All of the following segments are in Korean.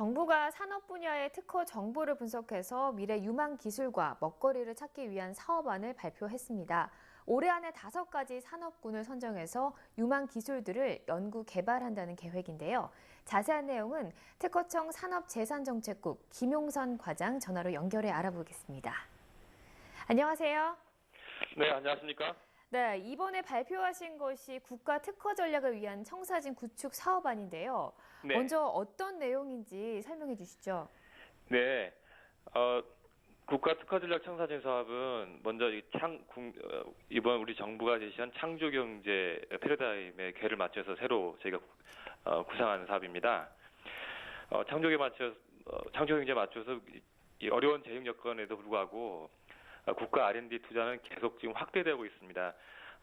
정부가 산업 분야의 특허 정보를 분석해서 미래 유망 기술과 먹거리를 찾기 위한 사업안을 발표했습니다. 올해 안에 다섯 가지 산업군을 선정해서 유망 기술들을 연구 개발한다는 계획인데요. 자세한 내용은 특허청 산업재산정책국 김용선 과장 전화로 연결해 알아보겠습니다. 안녕하세요. 네, 안녕하십니까? 네, 이번에 발표하신 것이 국가 특허 전략을 위한 청사진 구축 사업안인데요. 네. 먼저 어떤 내용인지 설명해 주시죠. 네. 어, 국가 특허 전략 청사진 사업은 먼저 이 창, 국- 어, 이번 우리 정부가 제시한 창조 경제 패러다임에 궤를 맞춰서 새로 저희가 어, 구상한 사업입니다. 어, 창조에 맞춰 어, 창조 경제에 맞춰서 이- 이 어려운 재정 여건에도 불구하고 어, 국가 R&D 투자는 계속 지금 확대되고 있습니다.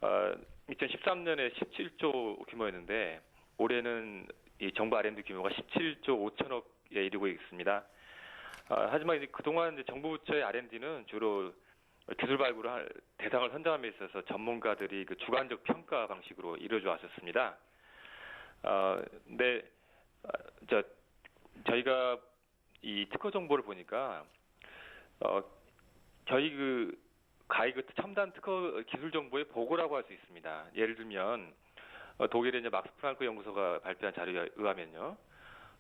어, 2013년에 17조 규모였는데 올해는 이 정부 R&D 규모가 17조 5천억에 이르고 있습니다. 아, 하지만 이제 그동안 이제 정부 부처의 R&D는 주로 기술 발굴을 할 대상을 선정함에 있어서 전문가들이 그 주관적 평가 방식으로 이루어져 왔었습니다. 어, 근데 아, 저 저희가 이 특허 정보를 보니까 어, 저희 그 가히 그 첨단 특허 기술 정보의 보고라고 할 수 있습니다. 예를 들면 어, 독일의 이제 막스 프랑크 연구소가 발표한 자료에 의하면요.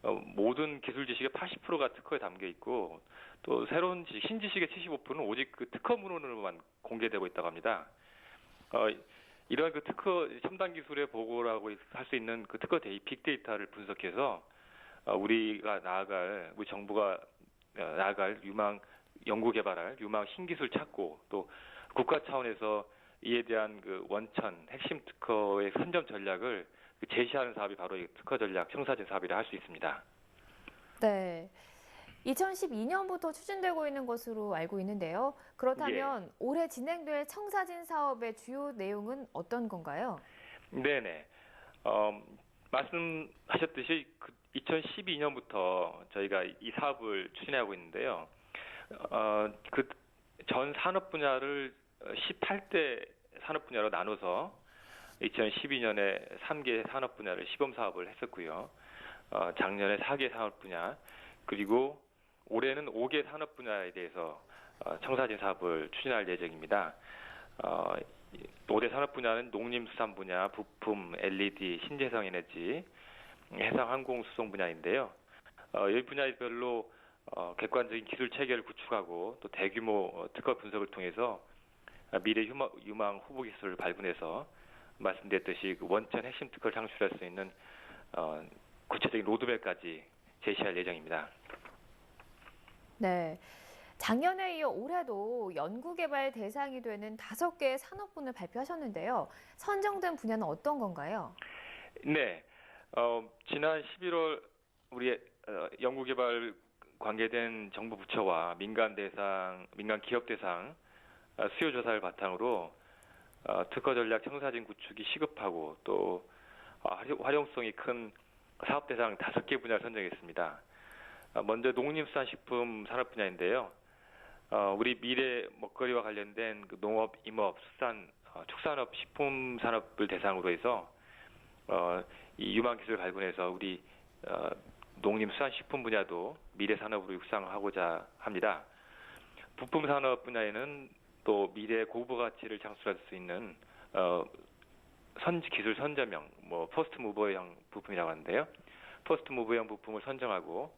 어, 모든 기술 지식의 80%가 특허에 담겨 있고 또 새로운 지식, 신지식의 75%는 오직 그 특허 문헌으로만 공개되고 있다고 합니다. 어, 이러한 그 특허 첨단 기술의 보고라고 할 수 있는 그 특허 데이 빅데이터를 분석해서 어, 우리가 나아갈 우리 정부가 어, 나아갈 유망 연구 개발할 유망 신기술 찾고 또 국가 차원에서 이에 대한 그 원천 핵심 특허의 선점 전략을 그 제시하는 사업이 바로 이 특허 전략 청사진 사업이라 할 수 있습니다. 네. 2012년부터 추진되고 있는 것으로 알고 있는데요. 그렇다면 올해 진행될 청사진 사업의 주요 내용은 어떤 건가요? 네네. 어, 말씀하셨듯이 그 2012년부터 저희가 이 사업을 추진하고 있는데요. 어, 그 전 산업 분야를 18대 산업 분야로 나눠서 2012년에 3개 산업 분야를 시범 사업을 했었고요. 어, 작년에 4개 산업 분야, 그리고 올해는 5개 산업 분야에 대해서 어, 청사진 사업을 추진할 예정입니다. 어, 이 5대 산업 분야는 농림수산 분야, 부품, LED, 신재생 에너지, 해상 항공 수송 분야인데요. 어, 이 분야별로 어, 객관적인 기술 체계를 구축하고 또 대규모 어, 특허 분석을 통해서 아, 미래 유망, 유망 후보 기술을 발굴해서 말씀드렸듯이 그 원천 핵심 특허를 창출할 수 있는 어, 구체적인 로드맵까지 제시할 예정입니다. 네. 작년에 이어 올해도 연구개발 대상이 되는 다섯 개의 산업군을 발표하셨는데요. 선정된 분야는 어떤 건가요? 네, 어, 지난 11월 우리 어, 연구개발 관계된 정부 부처와 민간 대상, 민간 기업 대상 어, 수요 조사를 바탕으로 어, 특허 전략 청사진 구축이 시급하고 또 어, 활용- 활용성이 큰 사업 대상 다섯 개 분야를 선정했습니다. 어, 먼저 농림수산식품 산업 분야인데요. 어, 우리 미래 먹거리와 관련된 그 농업, 임업, 수산, 어, 축산업, 식품 산업을 대상으로 해서 어, 이 유망 기술 발굴해서 우리 어, 농림수산식품 분야도 미래 산업으로 육성하고자 합니다. 부품 산업 분야에는 또 미래 고부 가치를 창출할 수 있는 어, 선 기술 선점형, 뭐 포스트 무버형 부품이라고 하는데요. 포스트 무버형 부품을 선정하고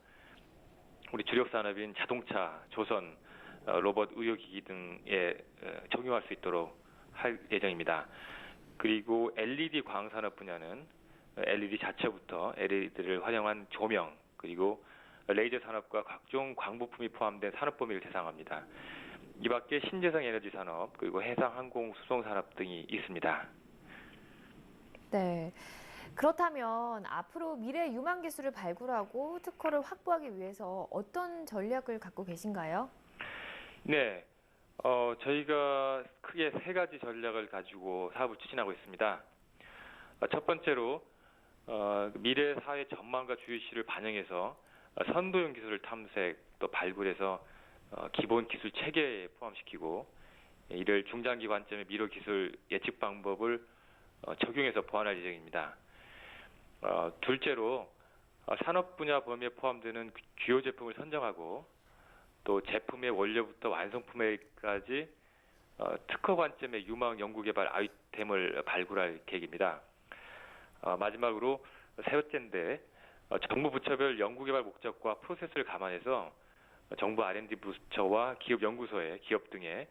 우리 주력 산업인 자동차, 조선, 어, 로봇, 의료기기 등에 어, 적용할 수 있도록 할 예정입니다. 그리고 LED 광 산업 분야는 LED 자체부터 LED를 활용한 조명 그리고 레이저 산업과 각종 광부품이 포함된 산업 범위를 대상합니다. 이 밖에 신재생 에너지 산업 그리고 해상 항공 수송 산업 등이 있습니다. 네. 그렇다면 앞으로 미래 유망 기술을 발굴하고 특허를 확보하기 위해서 어떤 전략을 갖고 계신가요? 네. 어, 저희가 크게 세 가지 전략을 가지고 사업을 추진하고 있습니다. 어, 첫 번째로 어, 미래 사회 전망과 주의시를 반영해서 어, 선도형 기술을 탐색 또 발굴해서 어, 기본 기술 체계에 포함시키고 예, 이를 중장기 관점의 미래 기술 예측 방법을 어, 적용해서 보완할 예정입니다. 어, 둘째로 어, 산업 분야 범위에 포함되는 주요 제품을 선정하고 또 제품의 원료부터 완성품에까지 어, 특허 관점의 유망 연구 개발 아이템을 발굴할 계획입니다. 어, 마지막으로 세 번째인데 어, 정부 부처별 연구개발 목적과 프로세스를 감안해서 정부 R&D 부처와 기업 연구소에 기업 등에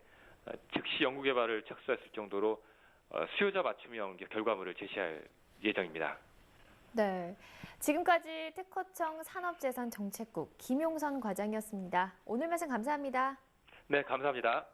어, 즉시 연구개발을 착수했을 정도로 어, 수요자 맞춤형 결과물을 제시할 예정입니다. 네. 지금까지 특허청 산업재산정책국 김용선 과장이었습니다. 오늘 말씀 감사합니다. 네, 감사합니다.